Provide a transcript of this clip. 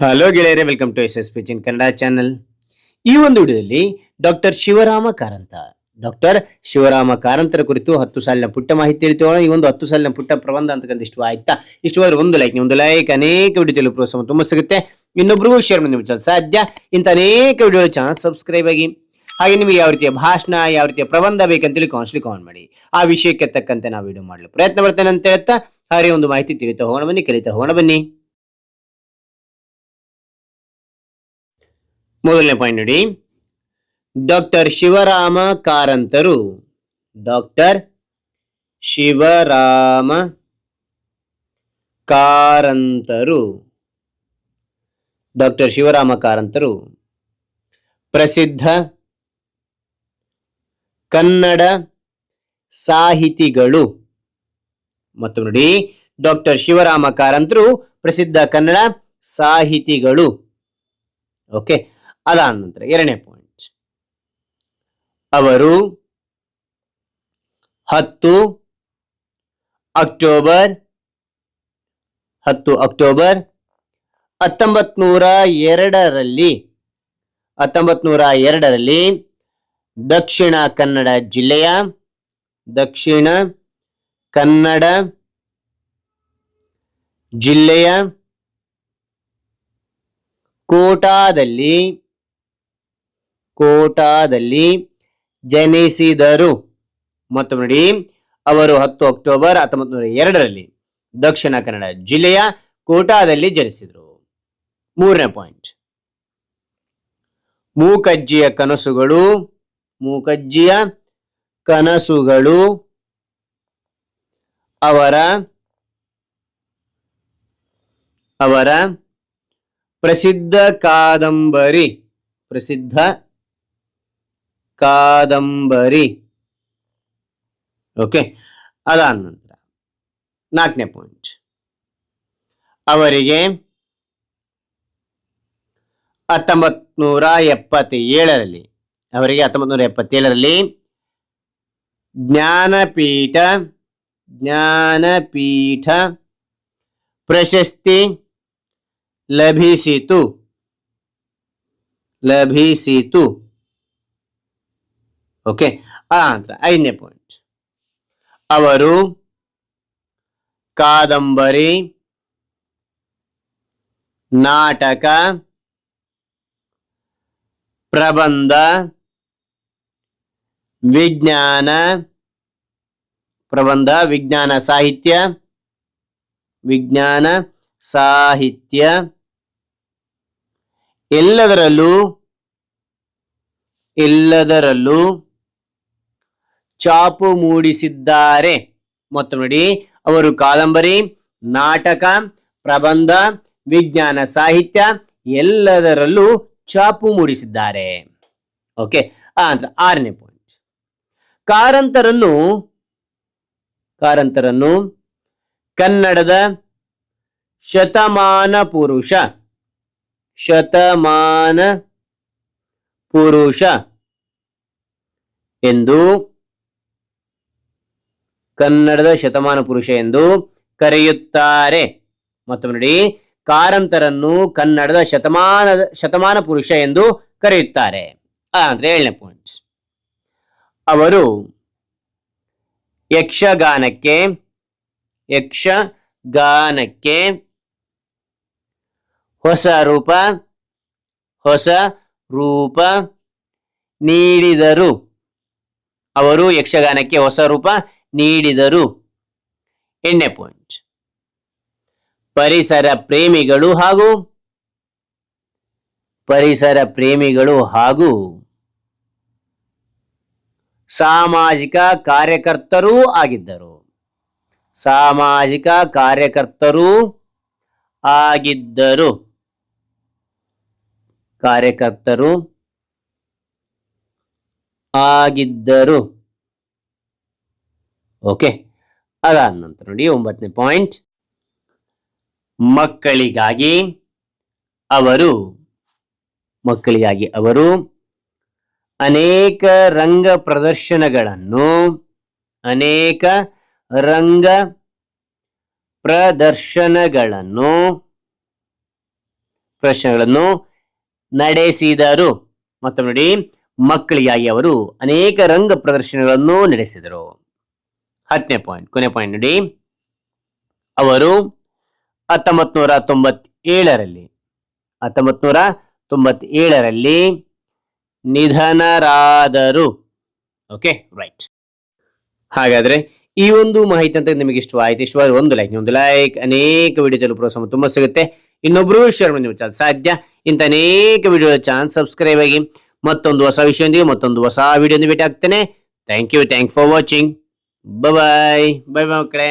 Hello ಗೆಳೆಯರೇ welcome to S S P Chin Kannada channel ಈ ಒಂದು ವಿಡಿಯೋದಲ್ಲಿ ಡಾಕ್ಟರ್ ಶಿವರಾಮ ಕಾರಂತ. ಡಾಕ್ಟರ್ ಶಿವರಾಮ ಕಾರಂತರ ಕುರಿತು ಹತ್ತು ಸಾಲಿನ ಪುಟ್ಟ ಮಾಹಿತಿ ತಿಳಿತೋಣ ಈ ಒಂದು ಹತ್ತು ಸಾಲಿನ ಪುಟ್ಟ ಪ್ರಬಂಧ ಅಂತಕ್ಕಂಥ ಇಷ್ಟು ಆಯ್ತಾ? ಇಷ್ಟವಾದ್ರೆ ಒಂದು ಲೈಕ್ ಒಂದು ಲೈಕ್ ಅನೇಕ ವಿಡಿಯೋ ಪ್ರೋತ್ಸಾಹ ತುಂಬ ಸಿಗುತ್ತೆ. ಇನ್ನೊಬ್ರಿಗೂ ಶೇರ್ ಮಾಡಿ ನಿಮ್ಮ ಸಾಧ್ಯ. ಇಂಥ ಅನೇಕ ವಿಡಿಯೋ ಚಾನಲ್ ಸಬ್ಸ್ಕ್ರೈಬ್ ಆಗಿ. ಹಾಗೆ ನಿಮಗೆ ಯಾವ ರೀತಿಯ ಭಾಷಣ, ಯಾವ ರೀತಿಯ ಪ್ರಬಂಧ ಬೇಕಂತೇಳಿ ಕಾನ್ಸ್ಲಿ ಕಾಮೆಂಟ್ ಮಾಡಿ. ಆ ವಿಷಯಕ್ಕೆ ತಕ್ಕಂತೆ ನಾವು ವಿಡಿಯೋ ಮಾಡಲು ಪ್ರಯತ್ನ ಪಡ್ತೇನೆ ಅಂತ ಹೇಳ್ತಾ, ಹಾಗೆ ಒಂದು ಮಾಹಿತಿ ತಿಳಿತಾ ಹೋಗೋಣ ಬನ್ನಿ, ಕಲಿತಾ ಹೋಗೋಣ ಬನ್ನಿ. ಮೊದಲನೇ ಪಾಯಿಂಟ್ ನೋಡಿ. ಡಾಕ್ಟರ್ ಶಿವರಾಮ ಕಾರಂತರು. ಡಾಕ್ಟರ್ ಶಿವರಾಮ ಕಾರಂತರು. ಡಾಕ್ಟರ್ ಶಿವರಾಮ ಕಾರಂತರು. ಪ್ರಸಿದ್ಧ ಕನ್ನಡ ಸಾಹಿತಿಗಳು. ಮತ್ತು ನೋಡಿ. ಡಾಕ್ಟರ್ ಶಿವರಾಮ ಕಾರಂತರು ಪ್ರಸಿದ್ಧ ಕನ್ನಡ ಸಾಹಿತಿಗಳು. ಓಕೆ ಅದಾದ ನಂತರ ಎರಡನೇ ಪಾಯಿಂಟ್ ಅವರು ಹತ್ತು ಅಕ್ಟೋಬರ್ ಹತ್ತು ಅಕ್ಟೋಬರ್ ಹತ್ತೊಂಬತ್ ನೂರ ಎರಡರಲ್ಲಿ ಹತ್ತೊಂಬತ್ ನೂರ ಎರಡರಲ್ಲಿ ದಕ್ಷಿಣ ಕನ್ನಡ ಜಿಲ್ಲೆಯ, ದಕ್ಷಿಣ ಕನ್ನಡ ಜಿಲ್ಲೆಯ ಕೋಟಾದಲ್ಲಿ ಕೋಟಾದಲ್ಲಿ ಜನಿಸಿದರು. ಮತ್ತು ನೋಡಿ, ಅವರು ಹತ್ತು ಅಕ್ಟೋಬರ್ ಹತ್ತೊಂಬತ್ತು ನೂರ ಎರಡರಲ್ಲಿ ದಕ್ಷಿಣ ಕನ್ನಡ ಜಿಲ್ಲೆಯ ಕೋಟಾದಲ್ಲಿ ಜನಿಸಿದರು. ಮೂರನೇ ಪಾಯಿಂಟ್. ಮೂಕಜ್ಜಿಯ ಕನಸುಗಳು ಮೂಕಜ್ಜಿಯ ಕನಸುಗಳು ಅವರ ಅವರ ಪ್ರಸಿದ್ಧ ಕಾದಂಬರಿ, ಪ್ರಸಿದ್ಧ ಕಾದಂಬರಿ. ಓಕೆ ಅದಾದ ನಂತರ ನಾಲ್ಕನೇ ಪಾಯಿಂಟ್ ಅವರಿಗೆ ಹತ್ತೊಂಬತ್ ನೂರ ಎಪ್ಪತ್ತೇಳರಲ್ಲಿ ಅವರಿಗೆ ಹತ್ತೊಂಬತ್ ನೂರ ಎಪ್ಪತ್ತೇಳರಲ್ಲಿ ಜ್ಞಾನಪೀಠ ಜ್ಞಾನಪೀಠ ಪ್ರಶಸ್ತಿ ಲಭಿಸಿತು. ಲಭಿಸಿತು. ಓಕೆ ಆ ನಂತರ ಐದನೇ ಪಾಯಿಂಟ್ ಅವರು ಕಾದಂಬರಿ, ನಾಟಕ, ಪ್ರಬಂಧ, ವಿಜ್ಞಾನ ಪ್ರಬಂಧ, ವಿಜ್ಞಾನ, ಸಾಹಿತ್ಯ ವಿಜ್ಞಾನ, ಸಾಹಿತ್ಯ, ಎಲ್ಲದರಲ್ಲೂ ಎಲ್ಲದರಲ್ಲೂ ಚಾಪು ಮೂಡಿಸಿದ್ದಾರೆ. ಮತ್ತು ನೋಡಿ. ಅವರು ಕಾದಂಬರಿ, ನಾಟಕ, ಪ್ರಬಂಧ, ವಿಜ್ಞಾನ, ಸಾಹಿತ್ಯ ಎಲ್ಲದರಲ್ಲೂ ಚಾಪು ಮೂಡಿಸಿದ್ದಾರೆ. ಓಕೆ ಆರನೇ ಪಾಯಿಂಟ್ ಕಾರಂತರನ್ನು ಕಾರಂತರನ್ನು ಕನ್ನಡದ ಶತಮಾನ ಪುರುಷ ಶತಮಾನ ಪುರುಷ ಎಂದು ಕನ್ನಡದ ಶತಮಾನ ಪುರುಷ ಎಂದು ಕರೆಯುತ್ತಾರೆ. ಮತ್ತು ನೋಡಿ, ಕಾರಂತರನ್ನು ಕನ್ನಡದ ಶತಮಾನ ಶತಮಾನ ಪುರುಷ ಎಂದು ಕರೆಯುತ್ತಾರೆ. ಅಂದ್ರೆ ಏಳನೇ ಪಾಯಿಂಟ್ ಅವರು ಯಕ್ಷಗಾನಕ್ಕೆ ಯಕ್ಷಗಾನಕ್ಕೆ ಹೊಸ ರೂಪ ಹೊಸ ರೂಪ ನೀಡಿದರು. ಅವರು ಯಕ್ಷಗಾನಕ್ಕೆ ಹೊಸ ರೂಪ ನೀಡಿದರು. ಎಣ್ಣೆ ಪಾಯಿಂಟ್. ಪರಿಸರ ಪ್ರೇಮಿಗಳು ಹಾಗೂ ಪರಿಸರ ಪ್ರೇಮಿಗಳು ಹಾಗೂ ಸಾಮಾಜಿಕ ಕಾರ್ಯಕರ್ತರೂ ಆಗಿದ್ದರು. ಸಾಮಾಜಿಕ ಕಾರ್ಯಕರ್ತರೂ ಆಗಿದ್ದರು. ಕಾರ್ಯಕರ್ತರು ಆಗಿದ್ದರು. ಓಕೆ ಅದಾದ ನಂತರ ನೋಡಿ, ಒಂಬತ್ತನೇ ಪಾಯಿಂಟ್ ಮಕ್ಕಳಿಗಾಗಿ ಅವರು ಮಕ್ಕಳಿಗಾಗಿ ಅವರು ಅನೇಕ ರಂಗ ಪ್ರದರ್ಶನಗಳನ್ನು, ಅನೇಕ ರಂಗ ಪ್ರದರ್ಶನಗಳನ್ನು ಪ್ರದರ್ಶನಗಳನ್ನು ನಡೆಸಿದರು. ಮತ್ತೊಮ್ಮೆ ನೋಡಿ, ಮಕ್ಕಳಿಗಾಗಿ ಅವರು ಅನೇಕ ರಂಗ ಪ್ರದರ್ಶನಗಳನ್ನು ನಡೆಸಿದರು. ಹತ್ತನೇ ಪಾಯಿಂಟ್ ಕೊನೆ ಪಾಯಿಂಟ್ ನೋಡಿ. ಅವರು ಹತ್ತೊಂಬತ್ ನೂರ ತೊಂಬತ್ತೇಳರಲ್ಲಿ ಹತ್ತೊಂಬತ್ ನೂರ ತೊಂಬತ್ತೇಳರಲ್ಲಿ ನಿಧನರಾದರು. ಓಕೆ ರೈಟ್ ಹಾಗಾದ್ರೆ ಈ ಒಂದು ಮಾಹಿತಿ ಅಂತ ನಿಮಗೆ ಇಷ್ಟವಾಯ್ತು, ಇಷ್ಟವಾದ್ರೆ ಒಂದು ಲೈಕ್ ಒಂದು ಲೈಕ್ ಅನೇಕ ವಿಡಿಯೋ ಚಲೋ ಪ್ರೋತ್ಸಾಹ ತುಂಬ ಸಿಗುತ್ತೆ. ಇನ್ನೊಬ್ರು ಶೇರ್ ಮಾಡಿ ನಿಮ್ಮ ಸಾಧ್ಯ? ಇಂಥ ಅನೇಕ ವಿಡಿಯೋ ಚಾನಲ್ ಸಬ್ಸ್ಕ್ರೈಬ್ ಆಗಿ ಮತ್ತೊಂದು ಹೊಸ ವಿಷಯದೊಂದಿಗೆ ಮತ್ತೊಂದು ಹೊಸ ವಿಡಿಯೋ ಭೇಟಿ ಆಗ್ತೇನೆ thank you thank for watching Bye bye. Bye bye, Cré.